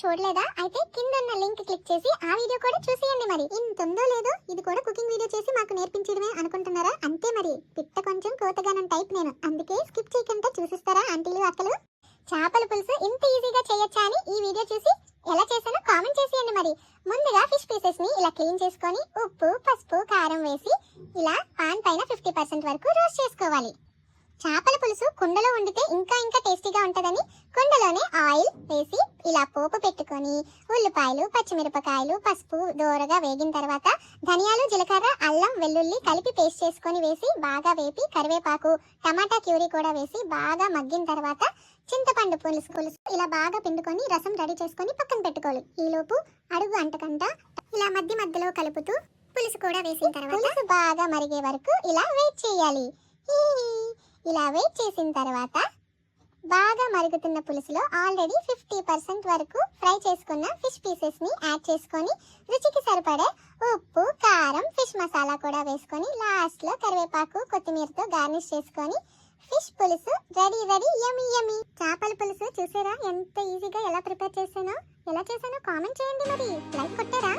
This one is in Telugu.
చూడలేదా? అయితే కింద ఉన్న లింక్ క్లిక్ చేసి ఆ వీడియో కూడా చూసేయండి మరి. ఇంత ఉందో లేదో ఇది కూడా కుకింగ్ వీడియో చేసి మాకు నేర్పించడమే అనుకుంటున్నారా? అంతే మరి. పిట్ట కొంచెం కోతగానం టైప్ నేను. అందుకే స్కిప్ చేయకుండా చూసిస్తారా ఆంటీలు అక్కలు? చేపల పులుసు ఇంత ఈజీగా చేయొచ్చా అని ఈ వీడియో చూసి ఎలా చేశానో కామెంట్ చేసేయండి మరి. ముందుగా ఫిష్ పీసెస్ని ఇలా క్లీన్ చేసుకొని ఉప్పు పసుపు కారం వేసి ఇలా పాన్ పైన ఫిఫ్టీ పర్సెంట్ వరకు రోస్ట్ చేసుకోవాలి. చేపల పులుసు కుండలో వండితే ఇంకా ఇంకా టేస్టీగా ఉంటుందని కుండలోనే ఆయిల్ వేసి ఇలా పోపు పెట్టుకొని ఉల్లిపాయలు పచ్చిమిరపకాయలు పసుపు దోరగా వేగిన తర్వాత ధనియాలు జీలకర్ర అల్లం వెల్లుల్లి కలిపి పేస్ట్ చేసుకొని వేసి బాగా వేపి కరివేపాకు టమాటా క్యూరీ కూడా వేసి బాగా మగ్గిన తర్వాత చింతపండు పులుసు పులుసు ఇలా బాగా పిండుకొని రసం రెడీ చేసుకొని పక్కన పెట్టుకోవాలి ఈలోపు అడుగు అంటకంట ఇలా మధ్య మధ్యలో కలుపుతూ పులుసు కూడా వేసిన తర్వాత బాగా మరిగే వరకు ఇలా వెయిట్ చేయాలి. ఇలా వెయిట్ చేసిన తర్వాత బాగా మరుగుతున్న పులుసులో ఆల్రెడీ ఫిఫ్టీ పర్సెంట్ వరకు ఫ్రై చేసుకున్న ఫిష్ పీసెస్ని యాడ్ చేసుకొని రుచికి సరిపడే ఉప్పు కారం ఫిష్ మసాలా కూడా వేసుకొని లాస్ట్లో కరివేపాకు కొత్తిమీరతో గార్నిష్ చేసుకొని ఫిష్ పులుసు రెడీ రెడీ యమి యమి. చేపల పులుసు చూసారా? ఎంత ఈజీగా ఎలా ప్రిపేర్ చేశానో? ఎలా చేశానో కామెంట్ చేయండి మరి. లైక్ కొట్టారా?